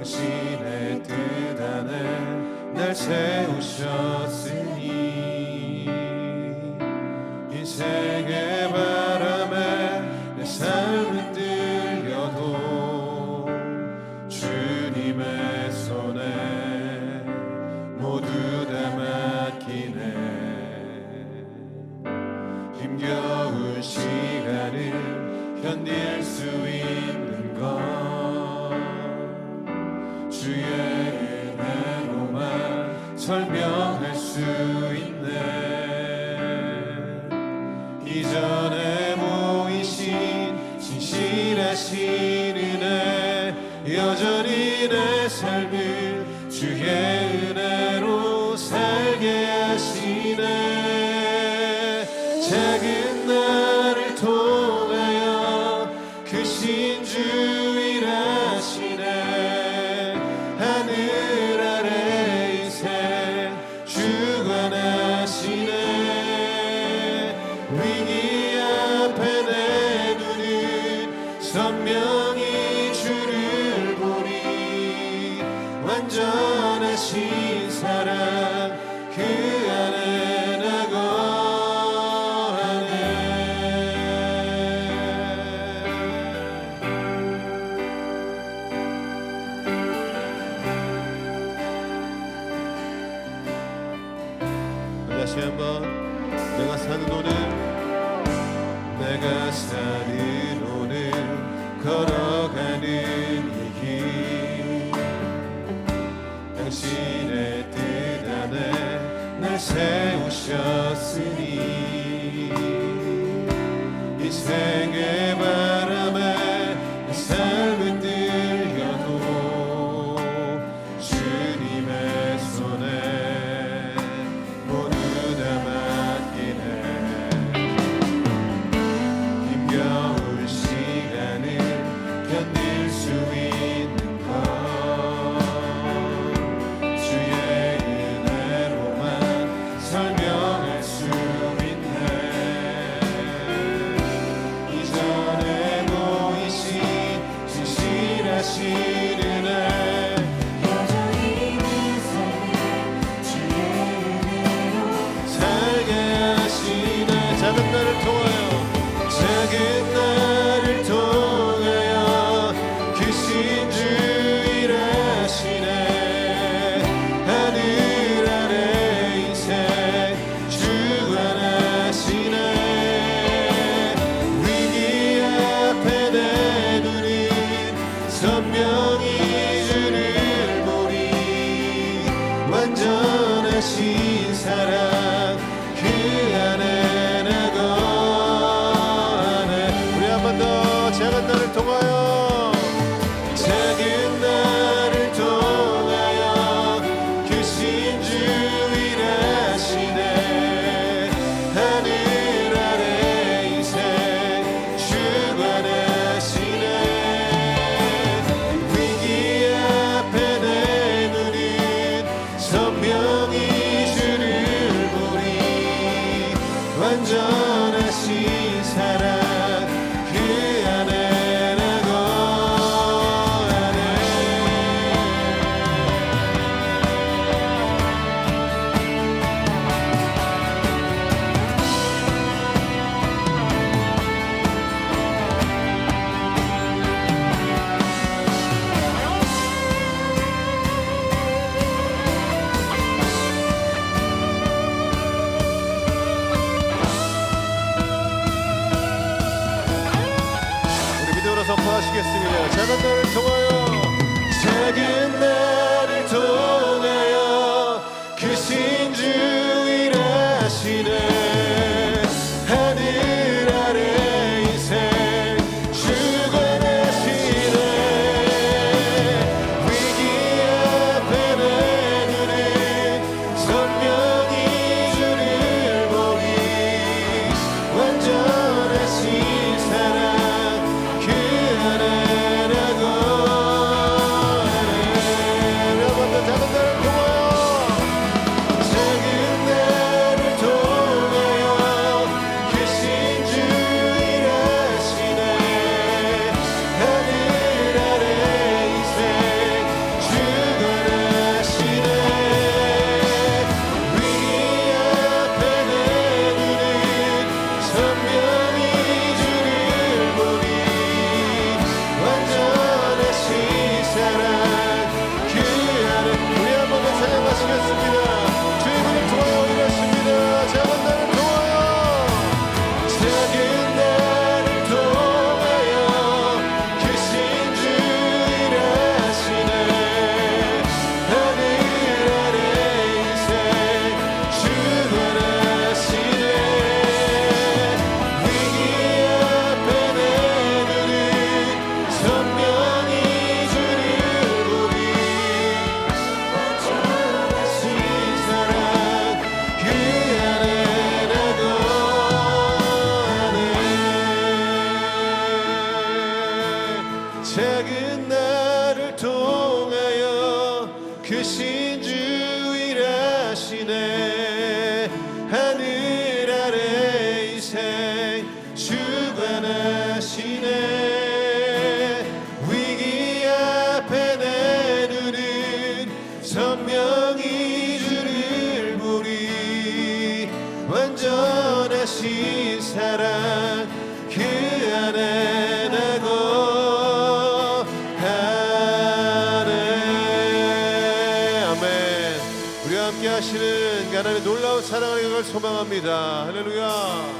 당신의 뜻 안에 날 세우셨으니 主耶。 다시 한번 내가 사는 오늘 내가 사는 오늘 걸어가는 이길. 당신의 뜻 안에 날 세우셨으니 인생의 바람에 삶 놀라운 사랑을 소망합니다. 할렐루야.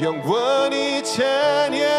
영원히 찬양.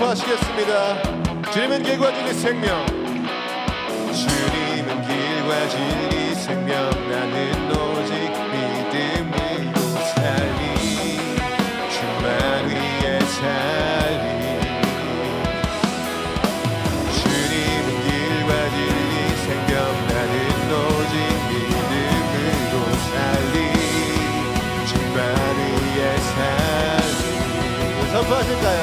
선포하시겠습니다. 주님은 길과 진리 생명. 주님은 길과 진리 생명. 나는 오직 믿음으로 살리. 주만 위에 살리. 주님은 길과 진리 생명. 나는 오직 믿음으로 살리. 주만 위에 살리. 선포하실까요?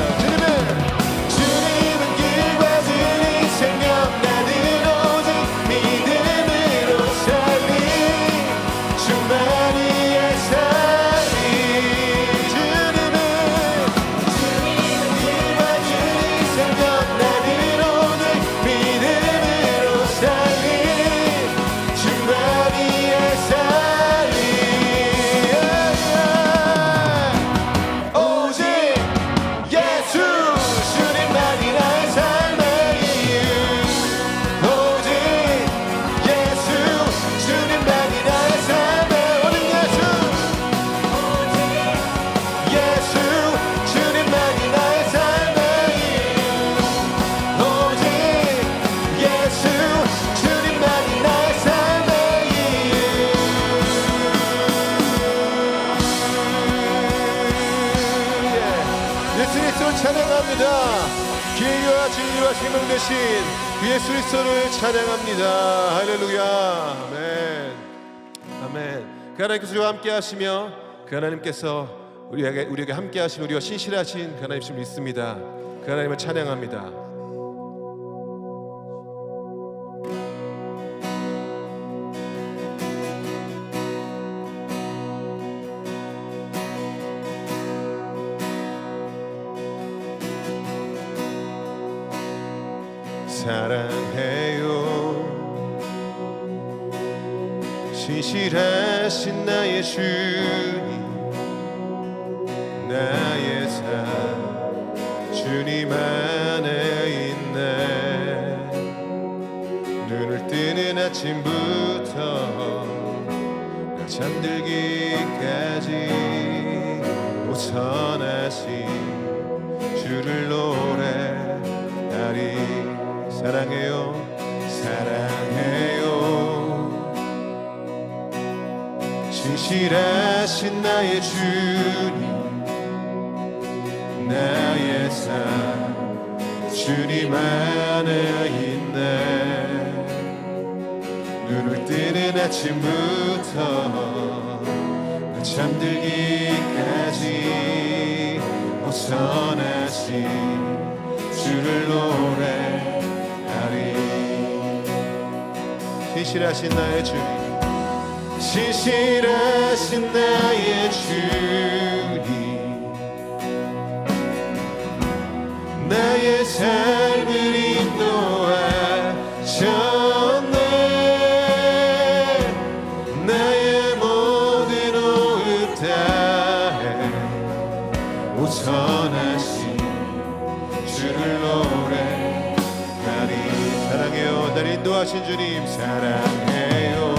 되신 그 예수 그리스도를 찬양합니다. 할렐루야. 아멘. 아멘. 그 하나님께서 우리와 함께 하시며 그 하나님께서 우리에게, 우리에게 함께 하신 우리와 신실하신 그 하나님을 믿습니다. 그 하나님을 찬양합니다 잠들기까지 오선하신 주를 노래하리. 사랑해요 사랑해요. 신실하신 나의 주님 나의 삶 주님 안에 있네 뜨는 아침부터 잠들기까지 어선하신 주를 노래하리. 신실하신 나의 주. 신실하신 나의 주님. 나의 삶. 전능하신 주님 사랑해요.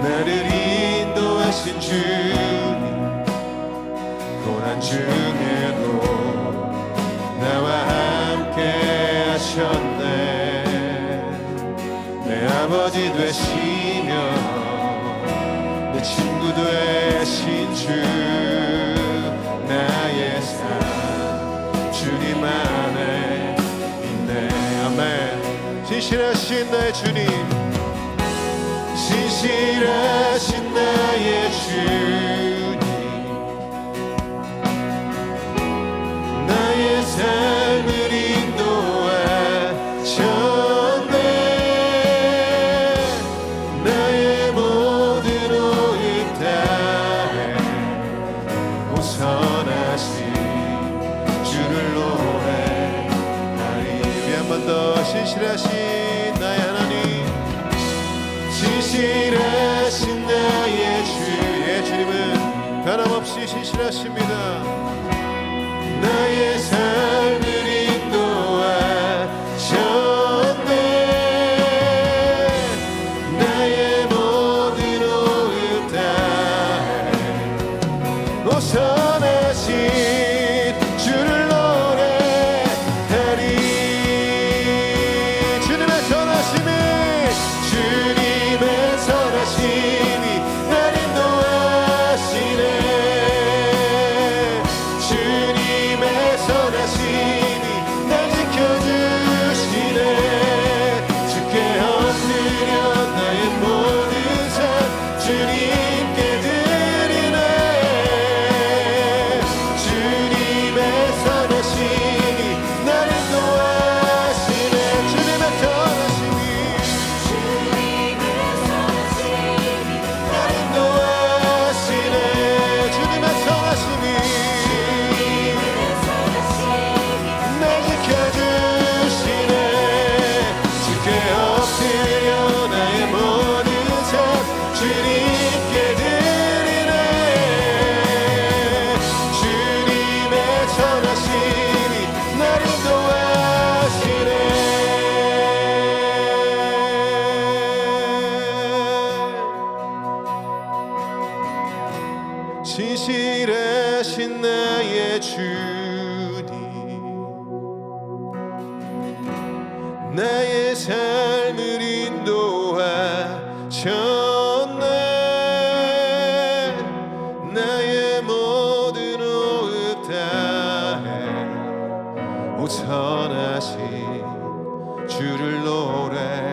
나를 인도하신 주님 고난 중에도 나와 함께 하셨네. 내 아버지 되시며 내 친구 되신 주. 신실하신 내 주님. 신실하신 나의 주님 진실하십니다. 나의 삶 주리 나의 삶을 인도하셨네. 나의 모든 호흡 다해. 오천하신 주를 노래하리.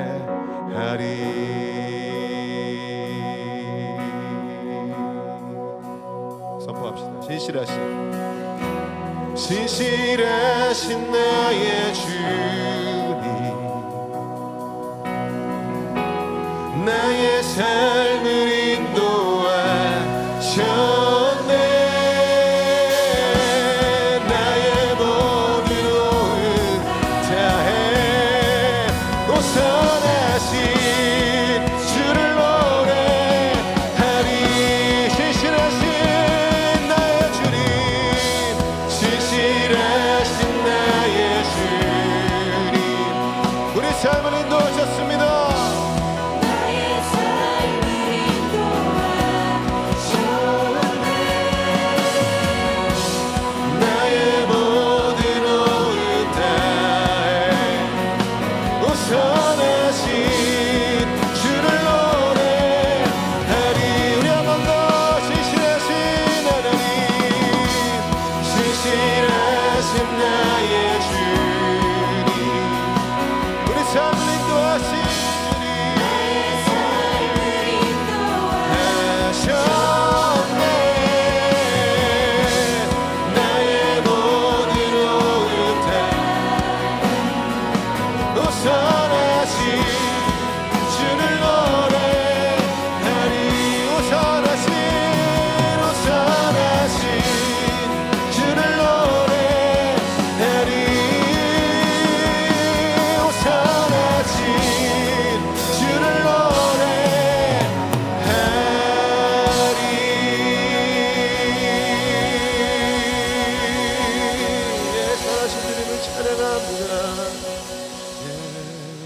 진실하신 나의 주.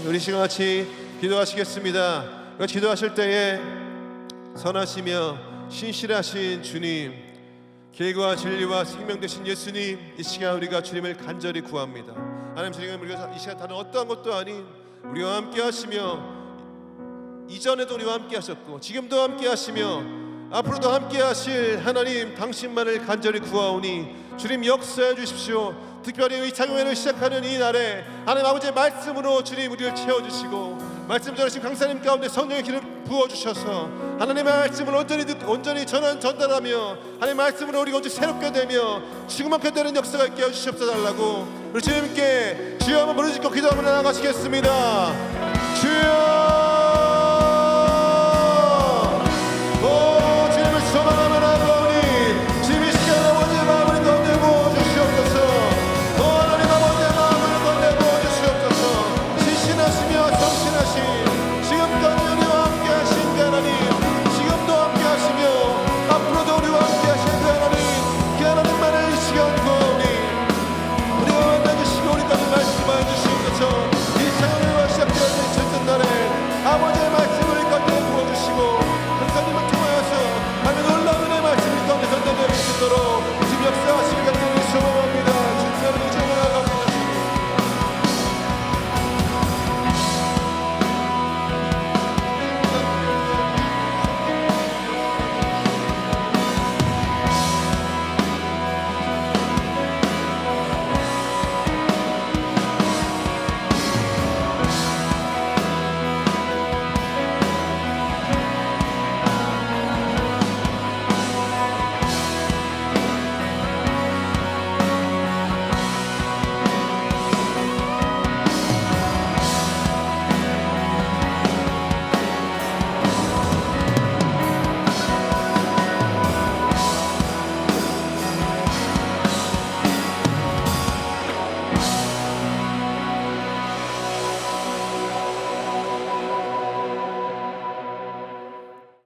우리 시간 같이 기도하시겠습니다. 기도하실 때에 선하시며 신실하신 주님, 길과 진리와 생명 되신 예수님, 이 시간 우리가 주님을 간절히 구합니다. 하나님 주님 우리가 이 시간 다른 어떠한 것도 아닌 우리와 함께 하시며 이전에도 우리와 함께 하셨고 지금도 함께 하시며 앞으로도 함께 하실 하나님 당신만을 간절히 구하오니 주님 역사해 주십시오. 특별히 이 장회를 시작하는 이 날에 하나님 아버지의 말씀으로 주님 우리를 채워 주시고 말씀 전하신 강사님 가운데 성령의 기름 부어 주셔서 하나님의 말씀을 온전히 듣, 온전히 전한 전달하며 하나님의 말씀으로 우리가 온전히 새롭게 되며 지금만큼 되는 역사가 있게 해 주시옵소서 달라고 우리 주님께 주여 한번 부르짖고 기도하며 나아가시겠습니다. 주여